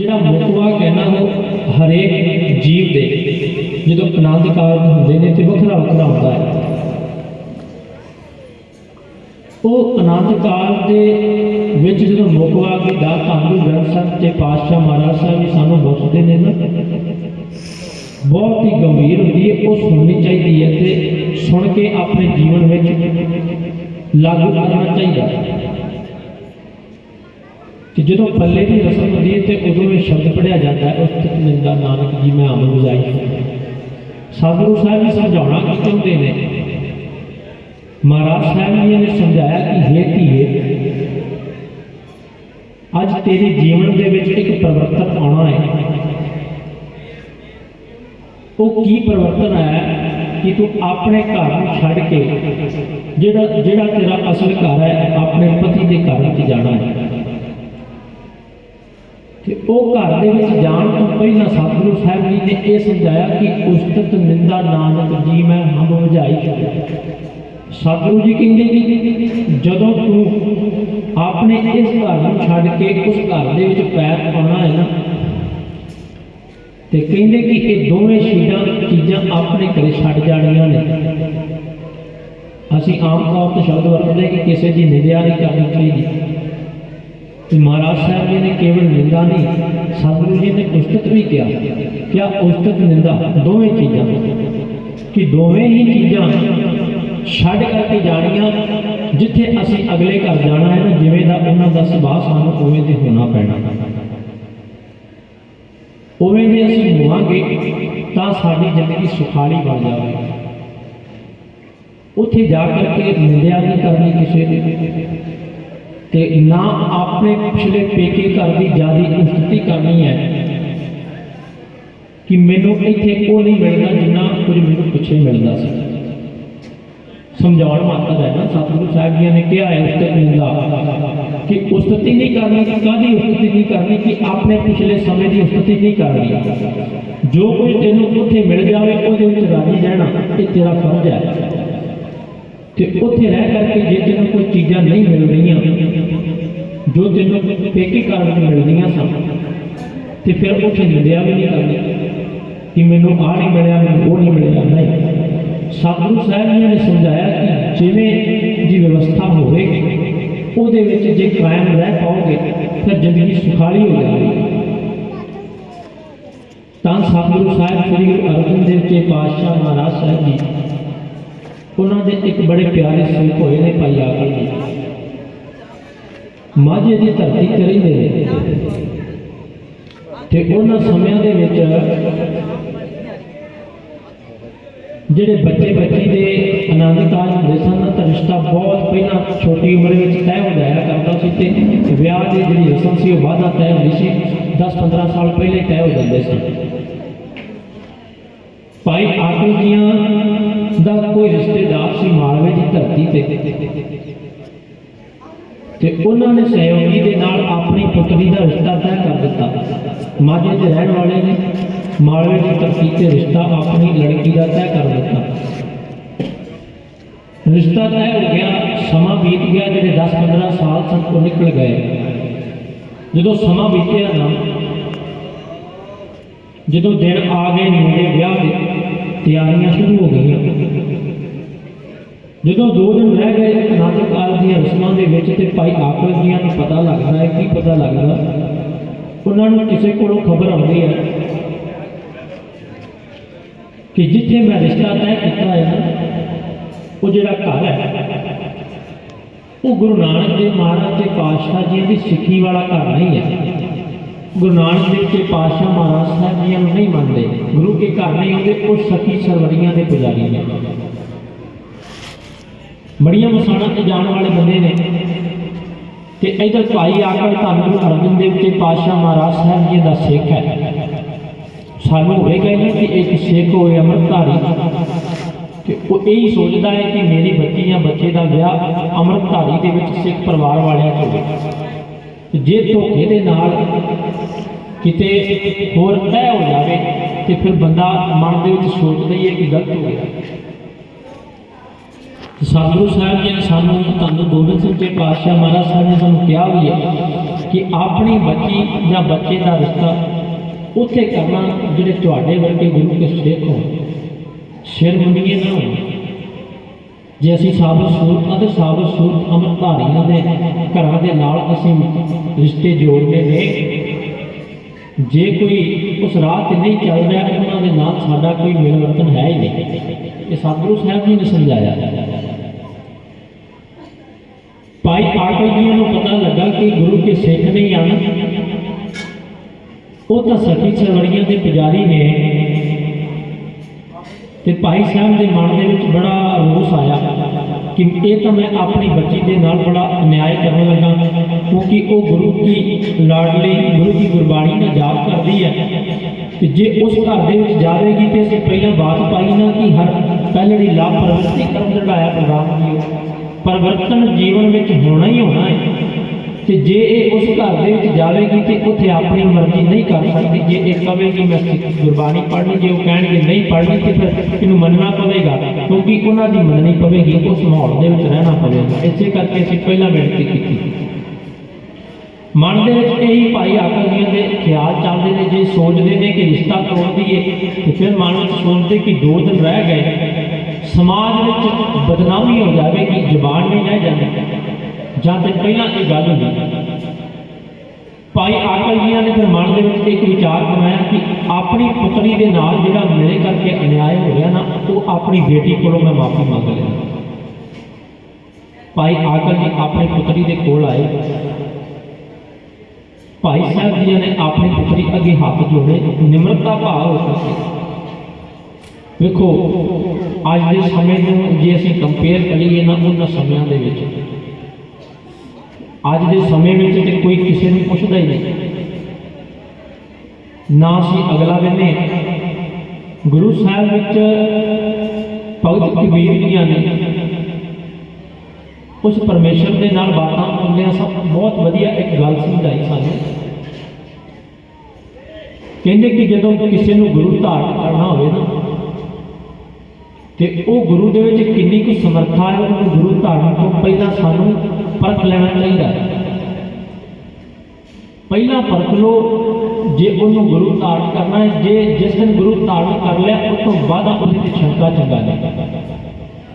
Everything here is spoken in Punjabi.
ਜਿਹੜਾ ਮੁਕਵਾ ਕਹਿਣਾ ਉਹ ਹਰੇਕ ਜੀਵ ਦੇ ਜਦੋਂ ਆਨੰਦ ਕਾਰਜ ਹੁੰਦੇ ਨੇ ਤੇ ਵੱਖਰਾ ਵੱਖਰਾ ਹੁੰਦਾ ਹੈ। ਉਹ ਆਨੰਦ ਕਾਰਜ ਦੇ ਵਿੱਚ ਜਦੋਂ ਮੁਕਵਾ ਕੇ ਦਾ ਧੰਨ ਗੁਰੂ ਗ੍ਰੰਥ ਸਾਹਿਬ ਤੇ ਪਾਤਸ਼ਾਹ ਮਹਾਰਾਜ ਸਾਹਿਬ ਵੀ ਸਾਨੂੰ ਬਖਸ਼ਦੇ ਨੇ ਨਾ, ਬਹੁਤ ਹੀ ਗੰਭੀਰ ਹੁੰਦੀ ਹੈ, ਉਹ ਸੁਣਨੀ ਚਾਹੀਦੀ ਹੈ ਤੇ ਸੁਣ ਕੇ ਆਪਣੇ ਜੀਵਨ ਵਿੱਚ ਲਾਗੂ ਕਰਨਾ ਚਾਹੀਦਾ ਹੈ। ਕਿ ਜਦੋਂ ਪੱਲੇ ਦੀ ਰਸਮ ਹੁੰਦੀ ਹੈ ਤੇ ਉਦੋਂ ਇਹ ਸ਼ਬਦ ਪੜਿਆ ਜਾਂਦਾ ਹੈ ਉਸ ਤਕ ਨਿੰਦਾ ਨਾਨਕ ਜੀ ਮੈਂ ਅਮਰ ਬੁਝਾਈ ਸਤਿਗੁਰੂ ਸਾਹਿਬ ਜੀ ਸਮਝਾਉਣਾ ਕੀ ਚਾਹੁੰਦੇ ਨੇ ਮਹਾਰਾਜ ਸਾਹਿਬ ਜੀ ਨੇ ਸਮਝਾਇਆ ਕਿ ਹੇ ਧੀਏ ਅੱਜ ਤੇਰੇ ਜੀਵਨ ਦੇ ਵਿੱਚ ਇੱਕ ਪਰਿਵਰਤਨ ਆਉਣਾ ਹੈ ਉਹ ਕੀ ਪਰਿਵਰਤਨ ਹੈ ਕਿ ਤੂੰ ਆਪਣੇ ਘਰ ਨੂੰ ਛੱਡ ਕੇ ਜਿਹੜਾ ਜਿਹੜਾ ਤੇਰਾ ਅਸਲ ਘਰ ਹੈ ਆਪਣੇ ਪਤੀ ਦੇ ਘਰ ਵਿੱਚ ਉਹ ਘਰ ਦੇ ਵਿੱਚ ਜਾਣ ਤੋਂ ਪਹਿਲਾਂ ਸਤਿਗੁਰੂ ਸਾਹਿਬ ਜੀ ਨੇ ਇਹ ਸਮਝਾਇਆ ਕਿ ਉਸਤਤ ਨਿੰਦਾ ਨਾਨਕ ਜੀ ਮੈਂ ਹਮ ਵਜਾਈ ਸਤਿਗੁਰੂ ਜੀ ਕਹਿੰਦੇ ਕਿ ਜਦੋਂ ਤੂੰ ਆਪਣੇ ਇਸ ਘਰ ਨੂੰ ਛੱਡ ਕੇ ਉਸ ਘਰ ਦੇ ਵਿੱਚ ਪੈਰ ਪਾਉਣਾ ਹੈ ਨਾ, ਤੇ ਕਹਿੰਦੇ ਕਿ ਇਹ ਦੋਵੇਂ ਚੀਜ਼ਾਂ ਚੀਜ਼ਾਂ ਆਪਣੇ ਘਰੇ ਛੱਡ ਜਾਣੀਆਂ ਨੇ। ਅਸੀਂ ਆਮ ਤੌਰ ਤੇ ਸ਼ਬਦ ਵਰਤਦੇ ਕਿ ਕਿਸੇ ਦੀ ਨਿੰਦਿਆ ਨਹੀਂ ਕਰਨੀ ਚਾਹੀਦੀ। ਤੇ ਮਹਾਰਾਜ ਸਾਹਿਬ ਜੀ ਨੇ ਕੇਵਲ ਨਿੰਦਾ ਨਹੀਂ, ਸਤਿਗੁਰੂ ਜੀ ਨੇ ਉਸਤਤ ਵੀ ਕਿਹਾ, ਕਿਆ ਉਸਤਤ ਨਿੰਦਾ ਦੋਵੇਂ ਚੀਜ਼ਾਂ ਕਿ ਦੋਵੇਂ ਹੀ ਚੀਜ਼ਾਂ ਛੱਡ ਕਰਕੇ ਜਾਣੀਆਂ, ਜਿੱਥੇ ਅਸੀਂ ਅਗਲੇ ਘਰ ਜਾਣਾ ਹੈ ਨਾ, ਜਿਵੇਂ ਦਾ ਉਹਨਾਂ ਦਾ ਸੁਭਾਅ ਸਾਨੂੰ ਉਵੇਂ ਦੇ ਹੋਣਾ ਪੈਣਾ। ਉਵੇਂ ਦੇ ਅਸੀਂ ਹੋਵਾਂਗੇ, ਤਾਂ ਸਾਡੀ ਜ਼ਿੰਦਗੀ ਸੁਖਾਲੀ ਬਣ ਜਾਵੇਗੀ। ਉੱਥੇ ਜਾ ਕਰਕੇ ਨਿੰਦਿਆ ਨਹੀਂ ਕਰਨੀ ਕਿਸੇ ਦੀ ਤੇ ਨਾ ਆਪਣੇ ਪਿਛਲੇ ਪੇਕੇ ਘਰ ਦੀ ਜਿਆਦੀ ਉਸਤਤੀ ਕਰਨੀ ਹੈ ਕਿ ਮੈਨੂੰ ਇੱਥੇ ਕੋ ਨਹੀਂ ਮਿਲਣਾ ਜਿੰਨਾ ਕੁਝ ਮੈਨੂੰ ਪਿੱਛੇ ਮਿਲਦਾ ਸੀ। ਸਮਝਾਉਣ ਮਾਤਾ ਦਾ ਨਾ ਸਤਿਗੁਰੂ ਸਾਹਿਬ ਜੀ ਨੇ ਕਿਹਾ ਹੈ ਉਸਤਤ ਮਿਲਦਾ ਕਿ ਉਸਤਤੀ ਨਹੀਂ ਕਰਨੀ ਕਿ ਕਾਦੀ ਉਸਤਤੀ ਨਹੀਂ ਕਰਨੀ ਕਿ ਆਪਣੇ ਪਿਛਲੇ ਸਮੇਂ ਦੀ ਉਸਤਤੀ ਨਹੀਂ ਕਰਨੀ। ਜੋ ਕੁਝ ਤੈਨੂੰ ਉੱਥੇ ਮਿਲ ਜਾਵੇ, ਉਹਦੇ ਵਿੱਚ ਰਾਜੀ ਰਹਿਣਾ, ਇਹ ਤੇਰਾ ਫਰਜ਼ ਹੈ। ਤੇ ਉੱਥੇ ਰਹਿ ਕਰਕੇ ਜੇ ਤੈਨੂੰ ਕੋਈ ਚੀਜ਼ਾਂ ਨਹੀਂ ਮਿਲ ਰਹੀਆਂ, ਜੋ ਤੈਨੂੰ ਪੇਕੇ ਘਰ ਵਿੱਚ ਮਿਲਦੀਆਂ ਸਨ, ਤੇ ਫਿਰ ਉੱਥੇ ਨਿੰਦਿਆ ਵੀ ਨਹੀਂ ਕਰਨੀ ਕਿ ਮੈਨੂੰ ਆ ਨਹੀਂ ਮਿਲਿਆ, ਮੈਨੂੰ ਉਹ ਨਹੀਂ ਮਿਲਿਆ। ਨਹੀਂ। ਸਤਿਗੁਰੂ ਸਾਹਿਬ ਜੀ ਨੇ ਸਮਝਾਇਆ ਕਿ ਜਿਵੇਂ ਦੀ ਵਿਵਸਥਾ ਹੋਵੇਗੀ ਉਹਦੇ ਵਿੱਚ ਜੇ ਕਾਇਮ ਰਹਿ ਪਾਓਗੇ, ਫਿਰ ਜ਼ਿੰਦਗੀ ਸੁਖਾਲੀ ਹੋ ਜਾਵੇਗੀ। ਤਾਂ ਸਤਿਗੁਰੂ ਸਾਹਿਬ ਸ੍ਰੀ ਗੁਰੂ ਅਰਜਨ ਦੇਵ ਜੀ ਪਾਤਸ਼ਾਹ ਮਹਾਰਾਜ ਸਾਹਿਬ ਜੀ ਉਹਨਾਂ ਦੇ ਇੱਕ ਬੜੇ ਪਿਆਰੇ ਸੰਤ ਹੋਏ ਨੇ ਭਾਈ ਆਕਲ ਜੀ। ਮਾਝੇ ਦੀ ਧਰਤੀ ਤੇ ਨੇ। ਤੇ ਉਹਨਾਂ ਸਮਿਆਂ ਦੇ ਵਿੱਚ ਜਿਹੜੇ ਬੱਚੇ ਬੱਚੀ ਦੇ ਆਨੰਦ ਕਾਜ ਹੁੰਦੇ ਸਨ ਤਾਂ ਰਿਸ਼ਤਾ ਬਹੁਤ ਪਹਿਲਾਂ ਛੋਟੀ ਉਮਰ ਵਿੱਚ ਤੈਅ ਹੋ ਜਾਇਆ ਕਰਦਾ ਸੀ ਤੇ ਵਿਆਹ ਦੀ ਜਿਹੜੀ ਰਸਮ ਸੀ ਉਹ ਵਾਧਾ ਤੈਅ ਹੁੰਦੀ ਸੀ। 10-15 ਸਾਲ ਪਹਿਲੇ ਤੈਅ ਹੋ ਜਾਂਦੇ ਸਨ। ਭਾਈ ਆਕਲ ਜੀਆਂ ਦਾ ਕੋਈ ਰਿਸ਼ਤੇਦਾਰ ਸੀ ਮਾਲਵੇ ਦੀ ਧਰਤੀ ਤੇ। ਤੇ ਉਹਨਾਂ ਨੇ ਸਹਿਯੋਗੀ ਦੇ ਨਾਲ ਆਪਣੀ ਪੁੱਤਰੀ ਦਾ ਰਿਸ਼ਤਾ ਤੈਅ ਕਰ ਦਿੱਤਾ। ਮਾਝੇ ਦੇ ਰਹਿਣ ਵਾਲੇ ਨੇ ਮਾਲਵੇ ਦੀ ਧਰਤੀ ਤੇ ਰਿਸ਼ਤਾ ਆਪਣੀ ਲੜਕੀ ਦਾ ਤੈਅ ਕਰ ਦਿੱਤਾ। ਰਿਸ਼ਤਾ ਤੈਅ ਹੋ ਗਿਆ, ਸਮਾਂ ਬੀਤ ਗਿਆ, ਜਿਹੜੇ 10-15 ਸਾਲ ਸਨ, ਉਹ ਨਿਕਲ ਗਏ। ਜਦੋਂ ਸਮਾਂ ਬੀਤਿਆ ਨਾ, ਜਦੋਂ ਦਿਨ ਆ ਗਏ, ਮੁੰਡੇ ਵਿਆਹ ਤਿਆਰੀਆਂ ਸ਼ੁਰੂ ਹੋ ਗਈਆਂ। ਜਦੋਂ ਦੋ ਦਿਨ ਰਹਿ ਗਏ ਅਨੰਦ ਕਾਲ ਦੀਆਂ ਰਸਮਾਂ ਦੇ ਵਿੱਚ ਤੇ ਭਾਈ ਆਕਲ ਜੀਆਂ ਨੂੰ ਪਤਾ ਲੱਗਦਾ ਹੈ, ਕੀ ਪਤਾ ਲੱਗਦਾ, ਉਹਨਾਂ ਨੂੰ ਕਿਸੇ ਕੋਲੋਂ ਖਬਰ ਆਉਂਦੀ ਹੈ ਕਿ ਜਿੱਥੇ ਮੈਂ ਰਿਸ਼ਤਾ ਤੈਅ ਕੀਤਾ ਹੈ ਉਹ ਜਿਹੜਾ ਘਰ ਹੈ, ਉਹ ਗੁਰੂ ਨਾਨਕ ਦੇਵ ਮਹਾਰਾਜ ਦੇ ਪਾਤਸ਼ਾਹ ਜੀ ਦੀ ਸਿੱਖੀ ਵਾਲਾ ਘਰ ਨਹੀਂ ਹੈ। ਗੁਰੂ ਨਾਨਕ ਦੇਵ ਜੀ ਪਾਤਸ਼ਾਹ ਮਹਾਰਾਜ ਸਾਹਿਬ ਜੀ ਨੂੰ ਨਹੀਂ ਮੰਨਦੇ। ਗੁਰੂ ਕੇ ਘਰ ਨਹੀਂ ਆਉਂਦੇ ਉਹ ਸਖੀ ਸਰਵਰੀਆਂ ਦੇ ਪੁਜਾਰੀ ਨੇ। ਬੜੀਆਂ ਮਸਾਣਾ ਤੇ ਜਾਣ ਵਾਲੇ ਬੰਦੇ ਨੇ। ਤੇ ਇਧਰ ਭਾਈ ਆਕਰ ਧੰਨ ਗੁਰੂ ਅਰਜਨ ਦੇਵ ਜੀ ਪਾਤਸ਼ਾਹ ਮਹਾਰਾਜ ਸਾਹਿਬ ਜੀ ਦਾ ਸਿੱਖ ਹੈ। ਸਾਨੂੰ ਹੋਵੇਗਾ ਨਾ ਕਿ ਇੱਕ ਸਿੱਖ ਹੋਏ ਅੰਮ੍ਰਿਤਧਾਰੀ। ਤੇ ਉਹ ਇਹੀ ਸੋਚਦਾ ਹੈ ਕਿ ਮੇਰੀ ਬੱਚੀ ਜਾਂ ਬੱਚੇ ਦਾ ਵਿਆਹ ਅੰਮ੍ਰਿਤਧਾਰੀ ਦੇ ਵਿੱਚ ਸਿੱਖ ਪਰਿਵਾਰ ਵਾਲਿਆਂ ਨਾਲ ਹੋਵੇ ਜੇ ਧੋਖੇ ਦੇ ਨਾਲ ਕਿਤੇ ਹੋਰ ਤੈਅ ਹੋ ਜਾਵੇ ਤੇ ਫਿਰ ਬੰਦਾ ਮਨ ਦੇ ਵਿੱਚ ਸੋਚਦਾ ਹੀ ਹੈ ਕਿ ਗਲਤ ਹੋ ਗਿਆ। ਸਤਿਗੁਰੂ ਸਾਹਿਬ ਜੀ ਨੇ ਸਾਨੂੰ ਤੁਹਾਨੂੰ ਗੋਬਿੰਦ ਸਿੰਘ ਜੀ, ਪਾਤਸ਼ਾਹ ਮਹਾਰਾਜ ਸਾਹਿਬ ਨੇ ਸਾਨੂੰ ਕਿਹਾ ਵੀ ਹੈ ਕਿ ਆਪਣੀ ਬੱਚੀ ਜਾਂ ਬੱਚੇ ਦਾ ਰਿਸ਼ਤਾ ਉੱਥੇ ਕਰਨਾ ਜਿਹੜੇ ਤੁਹਾਡੇ ਵਰਗੇ ਗੁਰੂ ਕੇ ਸਿੱਖ ਹੋਣ, ਸਿਰ ਮੁੰਡੀਏ ਨਾ ਹੋਣ। ਜੇ ਅਸੀਂ ਸਾਬਤ ਸੂਰਤ ਅਤੇ ਸਾਬਤ ਸੂਰਤ ਅਮਰਧਾਰੀਆਂ ਦੇ ਘਰਾਂ ਦੇ ਨਾਲ ਅਸੀਂ ਰਿਸ਼ਤੇ ਜੋੜਨੇ ਨੇ ਜੇ ਕੋਈ ਉਸ ਰਾਹ ਤੇ ਨਹੀਂ ਚੱਲ ਰਿਹਾ ਉਹਨਾਂ ਦੇ ਨਾਲ ਸਾਡਾ ਕੋਈ ਮਿਲਵਰਤਨ ਹੈ ਹੀ ਨਹੀਂ। ਇਹ ਸਤਿਗੁਰੂ ਸਾਹਿਬ ਜੀ ਨੇ ਸਮਝਾਇਆ। ਭਾਈ ਆਟੋ ਜੀ ਨੂੰ ਪਤਾ ਲੱਗਾ ਕਿ ਗੁਰੂ ਕੇ ਸਿੱਖ ਨਹੀਂ ਆਣ ਉਹ ਤਾਂ ਸਖੀ ਸਰਵੜੀਆਂ ਦੇ ਪੁਜਾਰੀ ਨੇ। ਤੇ ਭਾਈ ਸਾਹਿਬ ਦੇ ਮਨ ਦੇ ਵਿੱਚ ਬੜਾ ਰੋਸ ਆਇਆ ਕਿ ਇਹ ਤਾਂ ਮੈਂ ਆਪਣੀ ਬੱਚੀ ਦੇ ਨਾਲ ਬੜਾ ਅਨਿਆਏ ਕਰਨ ਲੱਗਾ। ਕਿਉਂਕਿ ਉਹ ਗੁਰੂ ਕੀ ਲਾਡਲੀ ਗੁਰੂ ਦੀ ਗੁਰਬਾਣੀ ਦਾ ਯਾਦ ਕਰਦੀ ਹੈ। ਤੇ ਜੇ ਉਸ ਘਰ ਦੇ ਵਿੱਚ ਜਾਵੇਗੀ ਤੇ ਅਸੀਂ ਪਹਿਲਾਂ ਬਾਤ ਪਾਈ ਨਾ ਕਿ ਹਰ ਪਹਿਲੜੀ ਲਾਪਰਵਾਹੀ ਕਰਮ ਦੜਾਇਆ ਪ੍ਰਧਾਨ ਜੀ ਪਰਿਵਰਤਨ ਜੀਵਨ ਵਿੱਚ ਹੋਣਾ ਹੀ ਹੋਣਾ ਹੈ। ਤੇ ਜੇ ਇਹ ਉਸ ਘਰ ਦੇ ਵਿੱਚ ਜਾਵੇਗੀ ਤੇ ਉੱਥੇ ਆਪਣੀ ਮਰਜ਼ੀ ਨਹੀਂ ਕਰ ਸਕਦੀ। ਜੇ ਇਹ ਕਹੇਗੀ ਮੈਂ ਗੁਰਬਾਣੀ ਪੜ੍ਹਨੀ, ਜੇ ਉਹ ਕਹਿਣਗੇ, ਨਹੀਂ ਪੜ੍ਹਨੀ, ਤੇ ਫਿਰ ਇਹਨੂੰ ਮੰਨਣਾ ਪਵੇਗਾ। ਕਿਉਂਕਿ ਉਹਨਾਂ ਦੀ ਮੰਨਣੀ ਪਵੇਗੀ, ਉਸ ਮਾਹੌਲ ਦੇ ਵਿੱਚ ਰਹਿਣਾ ਪਵੇਗਾ। ਇਸੇ ਕਰਕੇ ਅਸੀਂ ਪਹਿਲਾਂ ਬੇਨਤੀ ਕੀਤੀ ਮਨ ਦੇ ਵਿੱਚ ਇਹੀ ਭਾਈ ਆਕਲ ਜੀਆਂ ਦੇ ਚੱਲਦੇ ਨੇ ਜੇ ਸੋਚਦੇ ਨੇ ਕਿ ਰਿਸ਼ਤਾ ਤੋੜ ਦਈਏ, ਤੇ ਫਿਰ ਮਨ ਸੋਚਦੇ ਕਿ ਦੋ ਦਿਨ ਰਹਿ ਗਏ, ਸਮਾਜ ਵਿੱਚ ਬਦਨਾਮੀ ਹੋ ਜਾਵੇਗੀ, ਜ਼ਬਾਨ ਨਹੀਂ ਰਹਿ ਜਾਂਦੀ। ਜਾਂ ਤੇ ਪਹਿਲਾਂ ਇਹ ਗੱਲ ਹੁੰਦੀ। ਭਾਈ ਆਕਲ ਜੀਆਂ ਨੇ ਫਿਰ ਮਨ ਦੇ ਵਿੱਚ ਇੱਕ ਵਿਚਾਰ ਬਣਾਇਆ ਕਿ ਆਪਣੀ ਪੁੱਤਰੀ ਦੇ ਨਾਲ ਜਿਹੜਾ ਮੇਰੇ ਕਰਕੇ ਅਨਿਆਏ ਹੋ ਰਿਹਾ ਨਾ, ਉਹ ਆਪਣੀ ਬੇਟੀ ਕੋਲੋਂ ਮੈਂ ਮਾਫੀ ਮੰਗ ਲਿਆ। ਭਾਈ ਆਕਲ ਜੀ ਆਪਣੀ ਪੁੱਤਰੀ ਦੇ ਕੋਲ ਆਏ। ਭਾਈ ਸਾਹਿਬ ਜੀ ਨੇ ਆਪਣੀ ਪੁੱਤਰੀ ਅੱਗੇ ਹੱਥ ਜੋੜੇ, ਨਿਮਰਤਾ ਭਾਵ ਹੋ ਕਰਕੇ ਵੇਖੋ, ਅੱਜ ਦੇ ਸਮੇਂ ਨੂੰ ਜੇ ਅਸੀਂ ਕੰਪੇਅਰ ਕਰੀਏ ਨਾ ਉਹਨਾਂ ਸਮਿਆਂ ਦੇ ਵਿੱਚ, ਅੱਜ ਦੇ ਸਮੇਂ ਵਿੱਚ ਤੇ ਕੋਈ ਕਿਸੇ ਨੂੰ ਪੁੱਛਦਾ ਹੀ ਨਹੀਂ। ਨਾ ਅਸੀਂ ਅਗਲਾ ਦਿਨੇ ਗੁਰੂ ਸਾਹਿਬ ਵਿੱਚ ਭਗਤ ਕਬੀਰ ਜੀਆਂ ਨੇ ਉਸ ਪਰਮੇਸ਼ਰ ਦੇ ਨਾਲ ਬਾਤਾਂ ਹੁੰਦਿਆਂ ਸਭ ਬਹੁਤ ਵਧੀਆ ਇੱਕ ਗੱਲ ਸਮਝਾਈ ਸਾਨੂੰ। ਕਹਿੰਦੇ ਕਿ ਜਦੋਂ ਕਿਸੇ ਨੂੰ ਗੁਰੂ ਧਾਰਨ ਕਰਨਾ ਹੋਵੇ ਨਾ, ਤੇ ਉਹ ਗੁਰੂ ਦੇ ਵਿੱਚ ਕਿੰਨੀ ਕੁ ਸਮਰੱਥਾ ਹੈ, ਉਹਨੂੰ ਗੁਰੂ ਧਾਰਨ ਤੋਂ ਪਹਿਲਾਂ ਸਾਨੂੰ ਪਰਖ ਲੈਣਾ ਚਾਹੀਦਾ ਪਹਿਲਾਂ ਪਰਖ ਲਓ, ਜੇ ਉਹਨੂੰ ਗੁਰੂ ਧਾਰਨ ਕਰਨਾ ਹੈ, ਜੇ ਜਿਸ ਦਿਨ ਗੁਰੂ ਧਾਰਨ ਕਰ ਲਿਆ, ਉਸ ਤੋਂ ਬਾਅਦ ਉਹਦੇ ਤੇ ਸ਼ੰਕਾ ਚੰਗਾ ਨਹੀਂ।